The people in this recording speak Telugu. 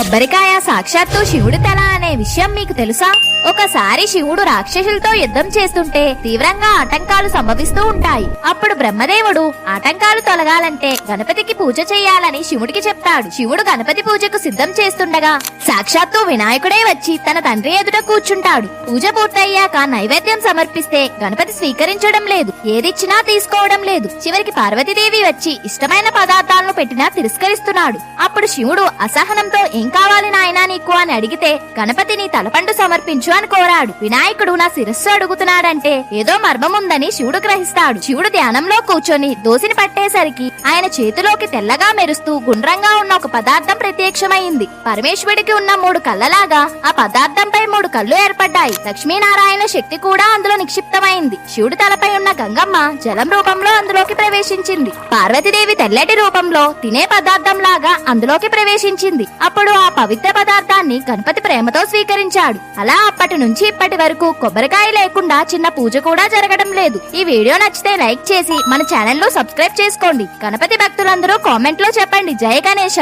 కొబ్బరికాయ సాక్షాత్తు శివుడి తల అనే విషయం మీకు తెలుసా? ఒకసారి శివుడు రాక్షసులతో యుద్ధం చేస్తుంటే తీవ్రంగా ఆటంకాలు సంభవిస్తూ ఉంటాయి. అప్పుడు బ్రహ్మదేవుడు ఆటంకాలు తొలగాలంటే గణపతికి పూజ చేయాలని శివుడికి చెప్తాడు. శివుడు గణపతి పూజకు సిద్ధం చేస్తుండగా సాక్షాత్తు వినాయకుడే వచ్చి తన తండ్రి ఎదుట కూర్చుంటాడు. పూజ పూర్తయ్యాక నైవేద్యం సమర్పిస్తే గణపతి స్వీకరించడం లేదు. ఏదిచ్చినా తీసుకోవడం లేదు. చివరికి పార్వతీదేవి వచ్చి ఇష్టమైన పదార్థాలను పెట్టినా తిరస్కరిస్తున్నాడు. అప్పుడు శివుడు అసహనంతో ఏం కావాలి నాయనా నీకు? అని అడిగితే గణపతిని తలపండు సమర్పించు అని కోరాడు. వినాయకుడు నా శిరస్సు అడుగుతున్నాడంటే ఏదో మర్మముందని శివుడు గ్రహిస్తాడు. శివుడు ధ్యానంలో కూర్చొని దోసిని పట్టేసరికి ఆయన చేతిలోకి తెల్లగా మెరుస్తూ గుండ్రంగా ఉన్న ఒక పదార్థం ప్రత్యక్షమైంది. పరమేశ్వరుడికి ఉన్న మూడు కళ్ళలాగా ఆ పదార్థంపై మూడు కళ్ళు ఏర్పడ్డాయి. లక్ష్మీనారాయణ శక్తి కూడా అందులో నిక్షిప్తమైంది. శివుడి తలపై ఉన్న గంగమ్మ జలం రూపంలో అందులోకి ప్రవేశించింది. పార్వతీదేవి తెల్లటి రూపంలో తినే పదార్థం లాగా అందులోకి ప్రవేశించింది. అప్పుడు ఆ పవిత్ర పదార్థాన్ని గణపతి ప్రేమతో స్వీకరించాడు. అలా అప్పటి నుంచి ఇప్పటి వరకు కొబ్బరికాయ లేకుండా చిన్న పూజ కూడా జరగడం లేదు. ఈ వీడియో నచ్చితే లైక్ చేసి మన ఛానల్లో సబ్స్క్రైబ్ చేసుకోండి. గణపతి భక్తులందరూ కామెంట్లో చెప్పండి. జయ గణేష